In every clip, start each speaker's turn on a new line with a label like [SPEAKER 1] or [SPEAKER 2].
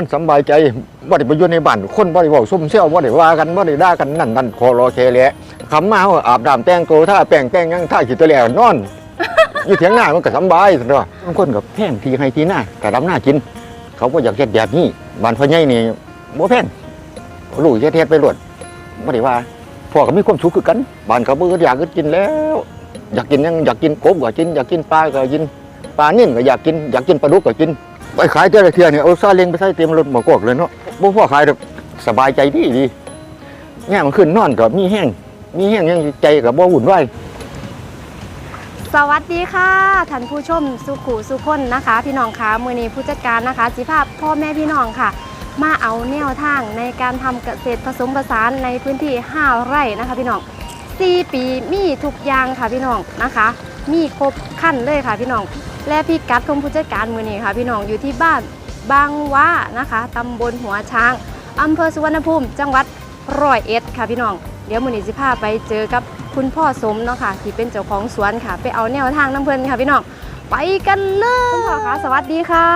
[SPEAKER 1] มันสบายใจบ่ได้ไปอยู่ในบ้านคนบ่ได้เว้าซุ่มเซี่ยวบ่ได้ว่ากันบ่ได้ด่ากันนั่นนั่นคอรอเคแหละคำมาเฮาอาบน้ำแต่งตัวถ้าแป้งแต่งหยังถ้าขี้ตะแหลนอน อยู่เถียงหน้ามันก็สำบายซั่นเด้อบางคนก็แพงที่ให้ที่หน้าก็ดำหน้ากิน เขาบ่อยากเฮ็ดแบบนี้บ้านพ่อใหญ่นี่บ่แพงลูกเฮ็ดเฮ็ดไปรวดบ่ได้ว่าพ่อก็มีความสุขคือกันบ้านเขาบ่อยากก็กินแล้ว อยากกินหยังอยากกินกบก็กินอยากกินปลาก็กินปลานิ่มก็อยากกินอยากกินปลาดุกก็กิน ไปขายเจ้าละเทียเนี่ยเอาซาเล้งไปใส่เต็มรถหมอกอกเลยเนาะบ่พอขายดอกสบายใจดีดีเนี่ยมันขึ้นนอนก็มีแห้งมีแห้งยังใจก็บ่วุ่นวาย
[SPEAKER 2] สวัสดีค่ะท่านผู้ชมสุขุสุคนนะคะ พี่น้องคะมือนี้ผู้จัดการนะคะสิภาพพ่อแม่พี่น้องค่ะ มาเอาแนวทางในการทำเกษตรผสมผสานในพื้นที่ 5 ไร่นะคะ พี่น้อง4ปีมีทุกอย่างค่ะพี่น้องนะคะ มีครบขั้นเลยค่ะพี่น้อง และพี่กัดของผู้จัดการมือนี้ค่ะ พี่น้องอยู่ที่บ้านบางว่านะคะตำบลหัวช้างอำเภอสุวรรณภูมิ จังหวัดร้อยเอ็ดค่ะพี่น้องเดี๋ยวมือนี้สิพาไปเจอกับคุณพ่อสมเนาะค่ะที่เป็นเจ้าของสวนค่ะ ไปเอาแนวทางน้ำเพลินค่ะพี่น้องไปกันเลยคุณพ่อคะสวัสดีค่ะ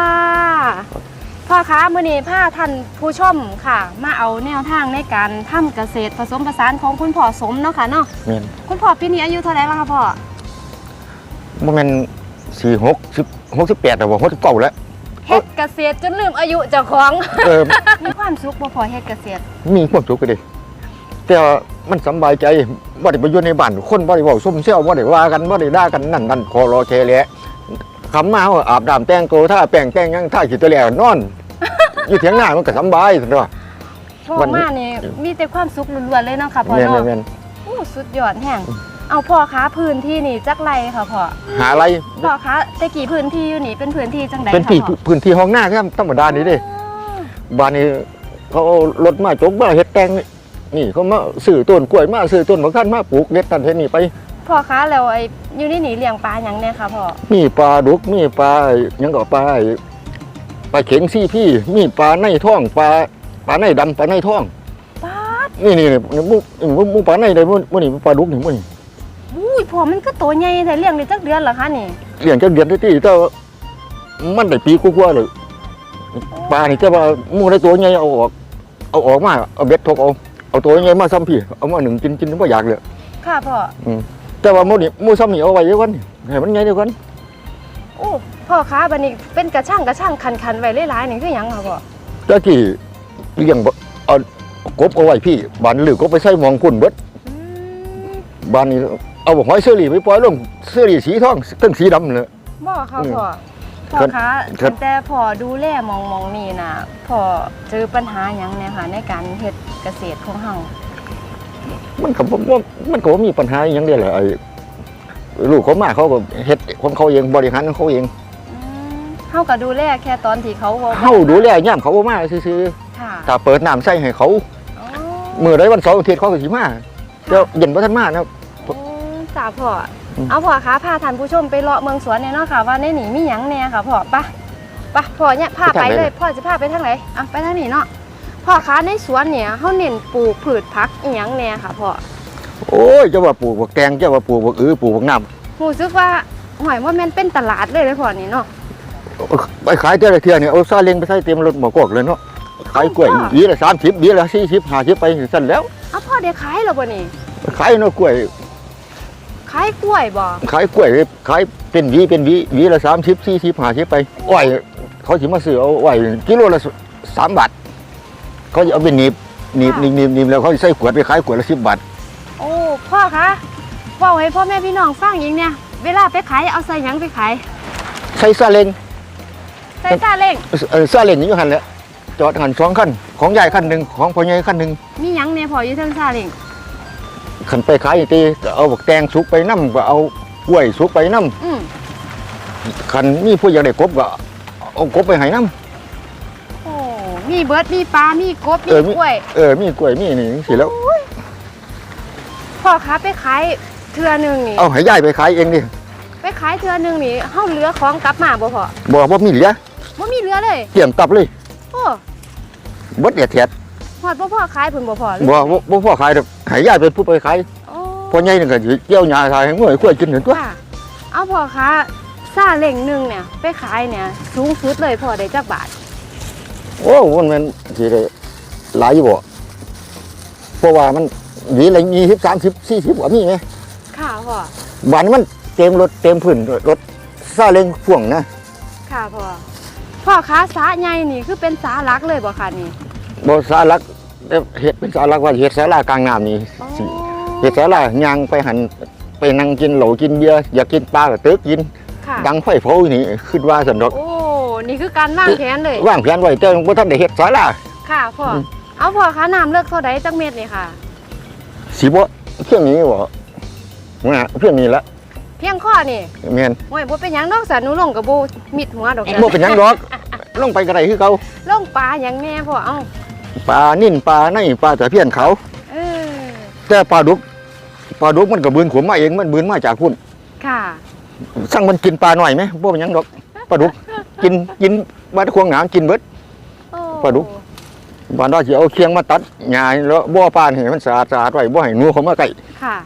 [SPEAKER 2] พ่อคะมือนี้พาท่านผู้ชมค่ะ มาเอาแนวทางในการทำเกษตรผสมผสานของคุณพ่อสมเนาะค่ะเนาะ
[SPEAKER 1] แม่น
[SPEAKER 2] คุณพ่อปีนี้อายุเท่าไหร่แล้วคะพ่อ
[SPEAKER 1] บ่แม่น 4 6 10 68แล้วบ่69แล้ว
[SPEAKER 2] เฮ็ดเกษตรจนลืมอายุเจ้าของ
[SPEAKER 1] เออ
[SPEAKER 2] มีความสุขบ่พอเฮ็ดเกษตร
[SPEAKER 1] มีความสุขก็ดีแต่ว่ามันสำบายใจบ่ได้ไปอยู่ในบ้านคนบ่ได้เว้าซุ่มเซี่ยวบ่ได้ว่ากันบ่ได้ด่ากันนั่นนั่นคอรอเคแหละคำมาเฮาอาบน้ำแต่งตัวถ้าแป้งแต่งหยังถ้าขี้ตะแหลนอน อยู่เถียงหน้ามันก็สำบายซั่นเด้อ
[SPEAKER 2] พ่อ
[SPEAKER 1] วันนี้
[SPEAKER 2] มานี่มีแต่ความสุขล้วนๆเลยเนาะค่ะพ่อ
[SPEAKER 1] แม่น
[SPEAKER 2] เนาะ
[SPEAKER 1] แม่น
[SPEAKER 2] โอ้สุดยอดแห่ง เอาพ่อคะพื้นที่นี่จักไรค่ะพ่อ
[SPEAKER 1] หาอะไร
[SPEAKER 2] พ่อคะแต่กี่พื้นที่อยู่นี่เป็นพื้นที่จังใด
[SPEAKER 1] เป็น
[SPEAKER 2] คะ
[SPEAKER 1] ที่
[SPEAKER 2] พ่อ
[SPEAKER 1] พื้นที่ห้องหน้าครับธรรมดานี่เด้บ้านนี้เขาเอารถมาจกมาเฮ็ดแตงนี่นี่เขามาซื้อต้นกล้วยมาซื้อต้นมะขามมาปลูกเด็ดนั่นเฮ็ดนี่ไป
[SPEAKER 2] พ่อคะแล้วไอ้อยู่นี่นี่เลี้ยงปลาหยังเนี่ยค่ะพ่อ
[SPEAKER 1] มีปลาดุกมีปลาหยังก็ปลาไอ้ปลาเข็งซี่พี่ มีปลาในท้องปลาปลาในดำปลาในท้อง
[SPEAKER 2] ปลาด
[SPEAKER 1] นี่นี่นี่มุมุมุปลาในได้มุมุนี่ปลาดุกนี่มุนี่
[SPEAKER 2] อุ้ยพ่อมันก็ตัวใหญ่แต่เลี้ยงได้จักเดือนเหรอคะนี่
[SPEAKER 1] เลี้ยงจักเดือนที่แต่ว่ามันได้ปีกว่าๆเลยปลานี่แต่ว่าหมูได้ตัวใหญ่เอาออกเอาออกมาเอาเบ็ดทกเอาเอาตัวใหญ่มาซ้ำพี่เอามาหนึ่งกินกินบ่อยากเลย
[SPEAKER 2] ค่ะพ่อ
[SPEAKER 1] แต่ว่าหมูนี่หมูซ้ำนี่เอาไว้เยอะกว่านี่ให้มันใหญ่เดียวกัน
[SPEAKER 2] โอ้พ่อคะบัดนี้เป็นกระช่างกระช่างคันๆไว้หลายๆนี่คือหยังค่ะพ่อ
[SPEAKER 1] ตะกี้เลี้ยงบ่เอากบเอาไว้พี่บ้านหรือกบไปใส่หมองคุณเบิด
[SPEAKER 2] อืม
[SPEAKER 1] บ้านนี้ เอาหอยเชอรี่ไปปล่อยลงเชอรี่สีทองตั้งสีดำเลย
[SPEAKER 2] บ่ค่ะ
[SPEAKER 1] อืม
[SPEAKER 2] พ่อพ่อ
[SPEAKER 1] ครับ
[SPEAKER 2] คะ
[SPEAKER 1] ครับ
[SPEAKER 2] แต่พ่อดูแลหมองมองๆนี่น่ะพ่อเจอปัญหาหยังเนี่ยค่ะในการเฮ็ดเกษตรของเฮา
[SPEAKER 1] มันก็บ่บ่มันก็บ่มีปัญหาอหย่างเดียวแหละไอ้ลูกเขามาเขาก็เฮ็ดของเขาเองบริหารของเขาเอง
[SPEAKER 2] อืมเฮาก็ดูแลแค่ตอนที่เขาบ่
[SPEAKER 1] เฮาดูแลย่ามเขาบ่มาซื่อ
[SPEAKER 2] ค่ะ
[SPEAKER 1] ๆถ้าเปิดน้ำใส่ให้เขา
[SPEAKER 2] อ๋อ
[SPEAKER 1] มื้อใดวันเสาร์อาทิตย์เขาก็สิมาเจ้าเย็นบ่ทันมานะครับ
[SPEAKER 2] อืม จ้าพ่ออ
[SPEAKER 1] ม
[SPEAKER 2] เอาพ่อคะพาท่านผู้ชมไปเลาะเมืองสวนเนี่ยเนาะค่ะ ว่าในนี่มีหยังแน่ค่ะพ่อไปไปพ่อเนี่ยพาไปเลยพ่อจะพาไปทางไหนอะไปทางนี้เนาะพ่อคะในสวนเนี่ยเฮาเน้นปลูกพืชผักอีหยังแน่ค่ะพ่อ
[SPEAKER 1] โอ้ยเจ้าว่าปลูกบักแตงเจ้าว่าปลูกบักอือปลูกบักน้ำ
[SPEAKER 2] รู้สึกว่าหอยว่าแม่นเป็นตลาดเลยเลยพ่อนี่เนาะ
[SPEAKER 1] ไปขายเจ้าละเทื่อนี่เอาซาเล้งไปใส่เต็มรถหมอกอกเลยเนาะขายกล้วย
[SPEAKER 2] อ๋อ
[SPEAKER 1] หวีละ30หวีละ40 50ไปสั่นแล้ว
[SPEAKER 2] เอาพ่อได้ขายแล้วบ่นี่
[SPEAKER 1] ขายเนาะกล้วย
[SPEAKER 2] ขายกล้วยบ่
[SPEAKER 1] ขายกล้วยขายเป็นหวีเป็นหวีหวีละสามสิบสี่สิบห้าสิบไปอ้อยเขาสิมาซื้อเอาอ้อยกิโลละสามบาทเขาจะเอาไปหนีบหนีบหนีบหนีบหนีบแล้วเขาสิใส่ขวดไปขายขวดละสิบบาท
[SPEAKER 2] โอ้พ่อคะเว้าให้พ่อแม่พี่น้องฟังอีกเนี่ย เวลาไปขายเอาใส่หยังไปขาย
[SPEAKER 1] ใส่ซาเล้ง
[SPEAKER 2] ใส่ซาเล้ง
[SPEAKER 1] เอ่อซาเล้งนี่อยู่หันแหละจอดหันสองคันของยายคันหนึ่งของพ่อใหญ่คันหนึ่ง
[SPEAKER 2] มีหยังแน่พ่ออยู่เทิงซาเล้ง
[SPEAKER 1] ขันไปขายตีก็เอาบักแตงสุกไปน้ำก็เอากล้วยสุกไปน้
[SPEAKER 2] อืมำ
[SPEAKER 1] ขันมีผู้อยากได้กบก็เอากบไปให้น้
[SPEAKER 2] โอ้มีเบิร์ดมีปลา มีกบ มี
[SPEAKER 1] เออมี
[SPEAKER 2] กล้วยำ
[SPEAKER 1] เออมีกล้วยมีนี่สิแล้ว
[SPEAKER 2] พ่อคะไปขายเทือหนึ่งนี่
[SPEAKER 1] เอาให้ยายไปขายเองดิ
[SPEAKER 2] ไปขายเทือหนึ่งนี่เฮาเหลือของกลับมาบ่พ่อ
[SPEAKER 1] บอกว่ามีเหลือ
[SPEAKER 2] บ่มีเหลือเลย
[SPEAKER 1] เตรียมตับเลย
[SPEAKER 2] โอ้
[SPEAKER 1] บดเดียดแถด
[SPEAKER 2] ฮอดบ่พ่อขายเพิ่นบ่พ่อหรือ
[SPEAKER 1] บ่บ่บ่พ่อขายดอกให้ญาติเป็นผู้ไปขาย
[SPEAKER 2] โอ้
[SPEAKER 1] พ่อใหญ่นี่ก็สิเกี่ยวหญ้าขายให้ง่วยกล้วยกินนั่นตัว
[SPEAKER 2] ค่ะเอาพ่อคะซาเล้งหนึงเนี่ย ไปขายเนี่ย สูงสุดเลยพ่อได้จักบาท
[SPEAKER 1] โอ้มันมันสิได้หลายอยู่บ่เพราะว่ามันหวีละยี่สิบสามสิบสี่สิบกว่ามีไหม
[SPEAKER 2] ค่ะพ่อ
[SPEAKER 1] บ้านนี้มันเต็มรถเต็มพื้นรถซาเล้งพ่วงนะ
[SPEAKER 2] ค่ะพ่อพ่อคะสาใหญ่นี่คือเป็นสาหลักเลยบ่ค่ะนี่
[SPEAKER 1] บ่สารักแต่ เฮ็ดเป็นสารักว่าเฮ็ดศาลากลางน้ำนี่
[SPEAKER 2] อ๋อ
[SPEAKER 1] สิเฮ็ดศาลายางไปหันไปนั่งกินเหล้ากินเบียร์อยากกินปลาก็ตึกกิน
[SPEAKER 2] ค่ะ
[SPEAKER 1] ดังไฟเผาอยู่นี่คิดว่าซั่นดอก
[SPEAKER 2] โอ้นี่คือการวางแผนเลย
[SPEAKER 1] วางแผนไว้แต่บ่ทันได้เฮ็ดศาลา
[SPEAKER 2] ค่ะพ่ออ
[SPEAKER 1] ม
[SPEAKER 2] เอาพ่อคะน้ำเลิกเท่าใดจักเม็ดนี่ค่ะ
[SPEAKER 1] สิบ่เพียงนี้บ่ว่าเพียงนี้ละ
[SPEAKER 2] เพียงข้อนี่
[SPEAKER 1] แม่น
[SPEAKER 2] โอ้ยบ่เป็นหยังดอกสันหนูลงกับบ่มิดหัวดอกจ้ะ
[SPEAKER 1] บ่เป็นหยังดอกลงไปก็ได้คือเก่า
[SPEAKER 2] ลงปลาหยังแน่พ่อเอ้า
[SPEAKER 1] ปลานิ่นปลาในปลาตะเพียนเขา
[SPEAKER 2] เออ
[SPEAKER 1] แต่ปลาดุกปลาดุกมันก็บืนขมมาเองมันบืนมาจากพุ่น
[SPEAKER 2] ค่ะ
[SPEAKER 1] สั่งมันกินปลาหน่อยไหมบ่เป็นหยังดอกปลาดุกกินกินบ้านควงหงามกินเบิด
[SPEAKER 2] โอ้
[SPEAKER 1] ปลาดุก บ้านเราสิเอาเคียงมาตัดหญ้าแล้วบ่อปลาให้มันสะอาดสะอาดไว้บ่ให้งูเข้ามาใกล้
[SPEAKER 2] ค่ะ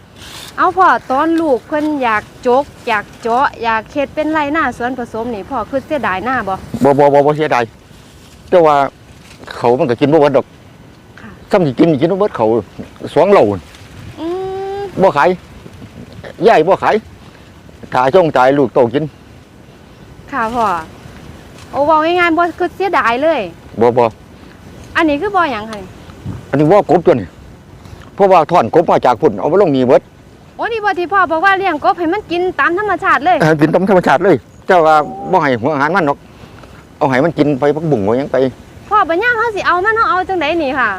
[SPEAKER 2] เอาพ่อตอนลูกเพิ่นอยากจก อยากเจาะอยากเฮ็ดเป็นไรหน้าสวนผสมนี่พ่อคือเสียดายหน้าบ่
[SPEAKER 1] บ่บ่บ่บ่เสียดายแต่ว่า เขามันก็กินบ่เบิดดอก
[SPEAKER 2] ค่ะ
[SPEAKER 1] ซ้ำสิกินกินบ่เบิดเขาสองโล
[SPEAKER 2] อืม
[SPEAKER 1] บ่ขายยายบ่ขายถ้าจงตายลูกโตกิน
[SPEAKER 2] ค่ะพ่อโอ้เว้าง่ายๆบ่คือเสียดายเลย
[SPEAKER 1] บ่บ่
[SPEAKER 2] อันนี้คือบ่หยังค่ะนี่
[SPEAKER 1] อันนี้ว่ากบตัวนี้เพราะว่าถอนกบมาจากพุ่นเอามาลงมีเบิด
[SPEAKER 2] โอ้นี่บ่ที่พ่อบอกว่าเลี้ยงกบให้มันกินตามธรรมชาติเลย
[SPEAKER 1] เออกินตามธรรมชาติเลย เจ้าว่าบ่ให้หัวอาหารมันหรอก เอาให้มันกินไปพักบุ่งว่าหยังไป
[SPEAKER 2] พ่อบัญญัติเขาสิเอามันเขาเอาจังไดนี่ค่ะ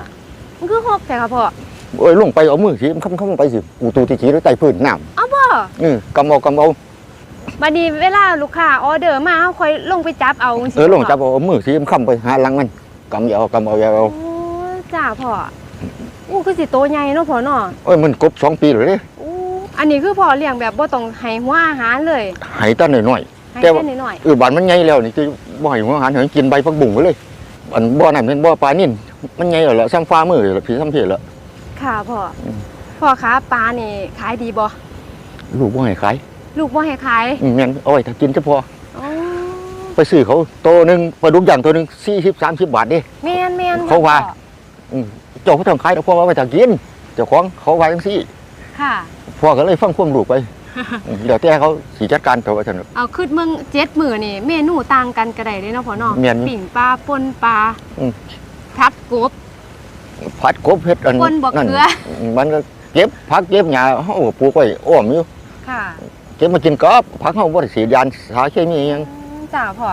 [SPEAKER 2] มันคือหกแต่ค่ะพ่อ
[SPEAKER 1] โอ้ยลงไปเอามือสิมันค้ำๆไปสิกูตูติจีหรือใต้พื้นน้
[SPEAKER 2] เอาบ่ำ
[SPEAKER 1] นี่กำเอากำเอา
[SPEAKER 2] บัดนี้เวลาลูกค้าออเดอร์มาเขาค่อยลงไปจับเอาจัง
[SPEAKER 1] เออลง
[SPEAKER 2] พ่
[SPEAKER 1] จับเอาเอามือสิมันค้ำไปหาหลังมันกำเอากำเอาเอาเอา
[SPEAKER 2] โอ้จ้าพ่ออู้คือสิโตใหญ่เนาะพ่อเนาะ
[SPEAKER 1] โอ้ยมันกบสองปีเลยเด้
[SPEAKER 2] อู้อันนี้คือพ่อเลี้ยงแบบบ่ต้องให้หัวอาหารเลย
[SPEAKER 1] ให้ตั้นหน่อย
[SPEAKER 2] ให้
[SPEAKER 1] แต่ว่า
[SPEAKER 2] แค่น้อย
[SPEAKER 1] ๆเออบ้านมันใหญ่แล้วนี่คือบ่ให้หัวอาหารให้มันกินใบพักบุ่งไปเลย อันบ่อนั่นเป็นบ่อปลานิ่นมันใหญ่แล้วล่ะซ้ำฟ้ามือแล้วพี่ซ้ำเพียแล้ว
[SPEAKER 2] ๆค่ะพ่ออ
[SPEAKER 1] ม
[SPEAKER 2] พ่อคะปลานี่ขายดีบ่
[SPEAKER 1] ลูกบ่ให้ขาย
[SPEAKER 2] ลูกบ่ให้ขาย
[SPEAKER 1] อืมแม่นเอาไว้ถ้ากินเฉพาะ
[SPEAKER 2] อ๋อ
[SPEAKER 1] ไปซื้อเขาตัวหนึงปลาดุกอย่างตัวหนึง40 30บาทเด้
[SPEAKER 2] แม่นแม่น
[SPEAKER 1] เขาว่า
[SPEAKER 2] พ่อ
[SPEAKER 1] เจ้าเขาต้องขายดอกเพราะว่าไว้ถ้ากินเจ้าของเขาว่าจังซี่
[SPEAKER 2] ค่ะ
[SPEAKER 1] พ่อก็เลยฟังความลูกไปอืม เดี๋ยวแต่เขาสิจัดการตัวว่าซั่น
[SPEAKER 2] เอาขึ้นเมืองเจ็ดมือนี่เมนูต่างกันก็ได้เลยเนาะพ่อเนาะ
[SPEAKER 1] แม่น
[SPEAKER 2] ปิ่งปลาปนปลา
[SPEAKER 1] อืม
[SPEAKER 2] ทัดกบ
[SPEAKER 1] ผัดกบเฮ็ดอัน
[SPEAKER 2] คนบอก
[SPEAKER 1] นั่น
[SPEAKER 2] เกลือ
[SPEAKER 1] มันก็เก็บผักเก็บหญ้าเฮาก็ปลูกไว้อ้อมอยู่
[SPEAKER 2] ค่ะ
[SPEAKER 1] เก็บมากินกับผักเฮาบ่ได้สีดยานสารเคมีอิหยัง
[SPEAKER 2] จ้าพ่อ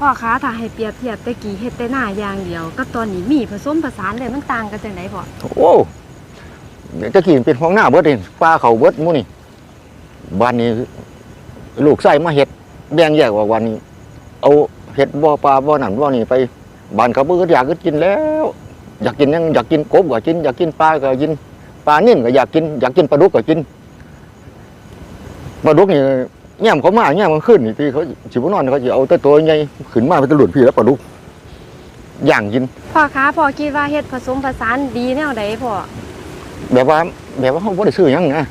[SPEAKER 2] พ่อคะถ้าให้เปรียบเทียบแต่กี้เฮ็ดแต่หน้าอย่างเดียวกับตอนนี้มีผสมผสานเลยมันต่างกันจังไดพ่อ
[SPEAKER 1] โอ้เดี๋ยวตะกี้มันเป็นห้องหน้าเบิดเองปลาเขาเบิดหมู่นี่ บ้านนี้ ลูกไส้มาเฮ็ดแบ่งแยกว่าวันนี้ เอาเฮ็ดบ่อปลาบ่อนั่นบ่อนี่ไปบ้านเขาเบิดอยากกินแล้ว อยากกินหยังอยากกินกบก็กินอยากกินปลาก็กินปลานิ่นก็อยากกินอยากกินปลาดุกก็กินปลาดุกนี่แง่มเขามาแง่มมันขึ้นนี่ที่เขาสิบ่นอนเขาสิเอาแต่ตัวใหญ่ขึ้นมาเป็นตะหลุดพี่แล้วปลาดุกย่างกิน
[SPEAKER 2] พ่อคะพ่อคิดว่าเฮ็ดผสมผสานดีแนวใดพ่อ
[SPEAKER 1] แบบว่าแบบว่าเขาบ่ได้ซื้อหยังนะ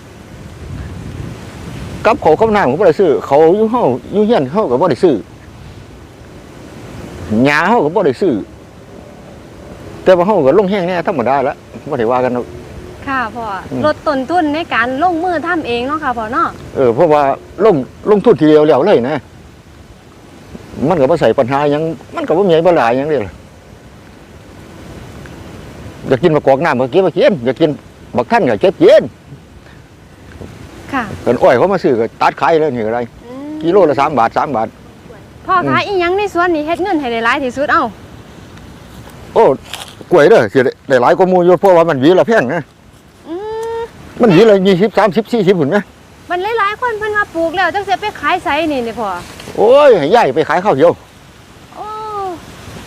[SPEAKER 1] กับเขากับน้ำเขาบ่ได้ซื้อเขาอยู่เฮาอยู่เฮียนเขาก็บ่ได้ซื้อหญ้าเขาก็บ่ได้ซื้อแต่ว่าเขาก็ลงแห้งแน่ธรรมดาแล้วบ่ได้ว่ากันหรอก
[SPEAKER 2] ค่ะพ่ออ
[SPEAKER 1] ม
[SPEAKER 2] ลดต้นทุนในการลงมือทำเองเนาะค่ะพ่อเนาะ
[SPEAKER 1] เออเพราะว่าลงลงทุนทีเดียวแล้วเลยนะ มันก็บ่ใส่ปัญหาหยังมันก็บ่มีบ่หลายหยังเด้ล่ะอยากกินมะกอกน้ำก็เก็บมากินอยากกินบักท่านก็เก็บกิน
[SPEAKER 2] ค่ะ
[SPEAKER 1] กันอ้อยเขามาซื้อก็ตัดขายเลยนี่ก็ได้
[SPEAKER 2] อืม
[SPEAKER 1] กิโลละสามบาทสามบาท
[SPEAKER 2] พ่อ
[SPEAKER 1] อื
[SPEAKER 2] คะ
[SPEAKER 1] ม
[SPEAKER 2] อีหยังในสวนนี่เฮ็ดเงินให้ได้หลายที่สุดเอ้า
[SPEAKER 1] โอ้กล้วยเด้อสิได้หลายกว่าหมู่อยู่เพราะว่ามันหวีละแพงนะ
[SPEAKER 2] อืม
[SPEAKER 1] มันหวีละยี่สิบสามสิบสี่สิบหุ่นไหม
[SPEAKER 2] มันหลายๆคนเพิ่นมาปลูกแล้วจังสิไปขายไสนี่นี่พ่อ
[SPEAKER 1] โอ้ยให้ยายไปขายข้าวเดียว
[SPEAKER 2] โอ้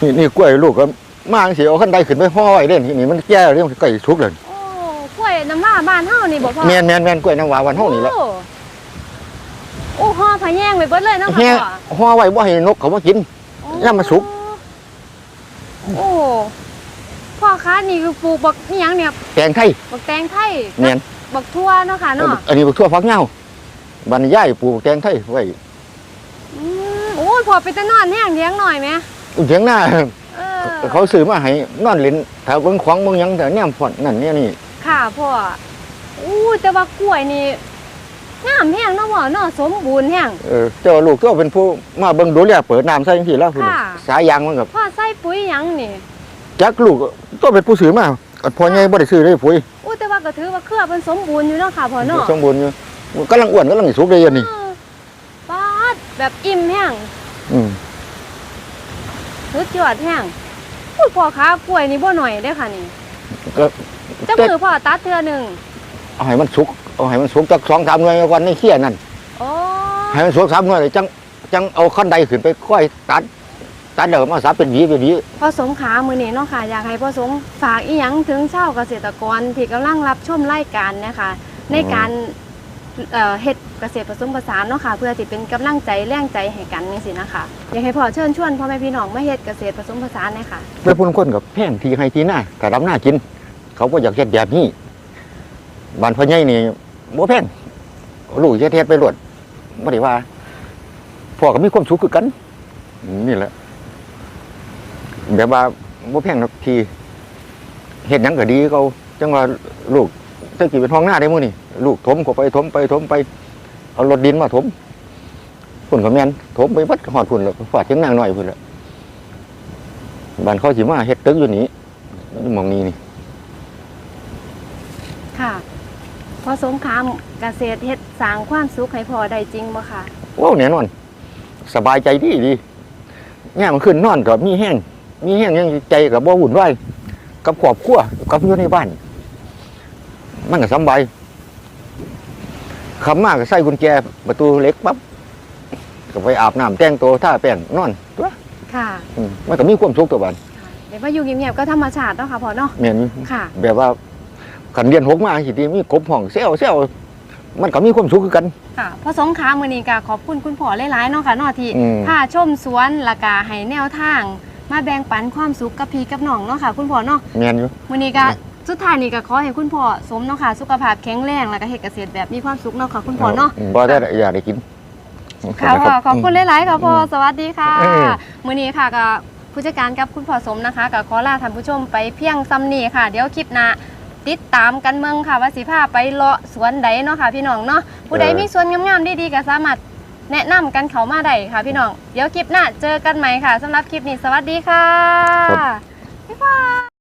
[SPEAKER 1] นี่นี่กล้วยลูกก็มาจังสิเอาขั้นใดขึ้นไปห่อไว้เด่นนี่มันแก่แล้วมันใกล้ทุกเลย
[SPEAKER 2] โอ้กล้วย น้ำว้าบ้านเฮานี่บ่พ่อ
[SPEAKER 1] แมนแมนแมนกล้วยน้ำหวานวันห้องนี่แหละ
[SPEAKER 2] โอ้โอ้ห่อผะแยงไปเบิดเลยเนาะ
[SPEAKER 1] แฮ
[SPEAKER 2] ค่ะพ่อ
[SPEAKER 1] ห่อไว้บ่ให้นกเขามากินย่ามมาสุก
[SPEAKER 2] โอ้พ่อคะนี่คือปลูกบักนี่หยังเนี่ย
[SPEAKER 1] แตงไทย
[SPEAKER 2] บักแตงไทย
[SPEAKER 1] แมน
[SPEAKER 2] บักทั่วเนาะค่ะเนาะ
[SPEAKER 1] อันนี้บักทั่วฟักเหงาบัดนยายปลูกแตงไทยไว้
[SPEAKER 2] อืมโอ้ยพอไปแต่นอนแห้งเลี้ยงหน่อยไหม
[SPEAKER 1] เถียงหน้า
[SPEAKER 2] เอออ
[SPEAKER 1] เขาซื้อมาให้นอนเล่นถ้าเบิ่งของเบิ่งหยังแต่เนี่ยพอนนั่นเนี่ยนี่
[SPEAKER 2] ค่ะ พ่ออู้แต่ว่ากล้วยนี่งามแห้งเนาะพ่อเนาะสมบูรณ์แห้ง
[SPEAKER 1] เออเจ้าลูกก็เป็นผู้มาเบิ่งดูแลเปิดน้ำใส่จังซี่แล้วพุ่น
[SPEAKER 2] ค่ะ
[SPEAKER 1] สายยางมันกับ
[SPEAKER 2] พ่อใส่ปุ๋ยหยังนี่
[SPEAKER 1] จักลูกก็เป็นผู้ซื้อมาก็พอใหญ่บ่ได้ซื้อได้ปุ๋ย
[SPEAKER 2] อู้แต่ว่าก็ถือว่าเครือเป็นสมบูรณ์อยู่เนาะค่ะพ่อเนาะ
[SPEAKER 1] สมบูรณ์อยู่กำลังอ้วนกำลังสุกได้อยังนี่
[SPEAKER 2] เออปาดแบบอิ่มแห้ง
[SPEAKER 1] อืม
[SPEAKER 2] สุดยอดแห้งอุ้ยพ่อค้ากล้วยนี่บ่หน่อยเด้อค่ะนี่
[SPEAKER 1] ก็
[SPEAKER 2] จะ
[SPEAKER 1] แต่
[SPEAKER 2] มือพ่อตัดเทื่อหนึง
[SPEAKER 1] เอาให้มันสุกเอาให้มันสุกจักสองสามหน่วยก่อนในเขี้ยนั่น
[SPEAKER 2] โอ้
[SPEAKER 1] ให้มันสุกสามหน่วยจังจังเอาขั้นใดขึ้นไปค่อยตัดตัดเดี๋ยวมาสับเป็นหวีเป็นหวี
[SPEAKER 2] พ่อสมขามือนี้เนาะค่ะอยากให้พ่อสมฝากอีหยังถึงชาวเกษตรกรที่กำลังรับชมรายการเนะคะในการเอ่อเฮ็ดเกษตรผสมผสานเนาะค่ะ เพื่อที่เป็นกำลังใจแรงใจให้กันจังซี่นะคะอยากให้พ่อเชิญชวนพ่อแม่พี่น้องมาเฮ็ดเกษตรผสมผสานเลยค่ะ
[SPEAKER 1] ไปพุ่นคนกับแพงทีให้ทีหน้าแต่รับหน้ากิน เขาก็อยากเฮ็ดแบบนี้บ้านพ่อใหญ่นี่บ่แพงลูกจะเฮ็ดไปรวดบ่ได้ว่าพ่อก็มีความสุขคือกัน นี่แหละ แบบว่าบ่แพงหรอกทีเฮ็ดหยังก็ดีเขาจังว่าลูกตะกี้เป็นห้องหน้าได้มื้อนี่ลูกถมเข้าไปถมไปถมไป เอารถดินมาถมพุ่นก็แม่นถมไปวัดฮอดพุ่นแล้วฟาดเถียงนางน้อยพุ่นแล้วบ้านเขาสิมาเฮ็ดตึกอยู่นี่อยู่หม่องนี้นี่
[SPEAKER 2] ค่ะพ่อสมขามเกษตรเฮ็ดสร้างความสุขให้พ่อได้จริงบ่ค่ะ
[SPEAKER 1] ว้าวแน่นอน สบายใจดีดีเนี่ยมันขึ้นนอนกับมีแห้งมีแห้งยังใจกับบ่วุ่นวายกับครอบครัวกับอยู่ในบ้าน มันก็สำบายคำมากก็ใส่กุญแจประตูเล็กปั๊บก็ไปอาบน้ำแต่งตัวท่าแป้งนอนตัว
[SPEAKER 2] ค่ะ
[SPEAKER 1] อืมมันก็มีความสุขตัวบ้าน
[SPEAKER 2] เดี๋ยวว่าอยู่เงียบๆก็ธรรมชาติเนาะค่ะพ่อเนาะ
[SPEAKER 1] แม่น
[SPEAKER 2] ค่ะ
[SPEAKER 1] แบบว่า ขันเรียนหกมาสิทีมีกบห้องเซลเซลมันก็มีความสุขคือกัน
[SPEAKER 2] ค่ะพ่อสงขามือนี้ก็ขอบคุณคุณพ่อหลายๆเนาะค่ะเนาะที่
[SPEAKER 1] อืม
[SPEAKER 2] พาชมสวนและกาให้แนวทาง มาแบ่งปันความสุขกับพี่กับน้องเนาะค่ะ คุณพ่อเนาะ
[SPEAKER 1] แม่นอยู่
[SPEAKER 2] มือนี้ก็สุดท้ายนี้ก็ขอให้คุณพ่อสมเนาะค่ะสุขภาพแข็งแรงแล้วก็เฮ็ดเกษตรแบบมีความสุขเนาะค่ะคุณพ่อเนาะ
[SPEAKER 1] บ่ได้อยากได้กิน
[SPEAKER 2] ค่ะพ่อขอบคุณหลาย ๆ ค่ะพ่อสวัสดีค่ะ
[SPEAKER 1] อืม
[SPEAKER 2] มือนี้ค่ะก็ผู้จัดการกับคุณพ่อสมนะคะก็ขอลาท่านผู้ชมไปเพียงซ้ำนี้ค่ะ เดี๋ยวคลิปหน้า ติดตามกันเมืองค่ะว่าสิพาไปเลาะสวนใดเนาะค่ะพี่น้องเนาะผู้ใดมีสวนงามๆดีๆก็สามารถแนะนำกันเขามาได้ค่ะพี่น้องเดี๋ยวคลิปหน้าเจอกันใหม่ค่ะสำหรับคลิปนี้สวัสดีค่ะ
[SPEAKER 1] ครับ
[SPEAKER 2] บ๊ายบาย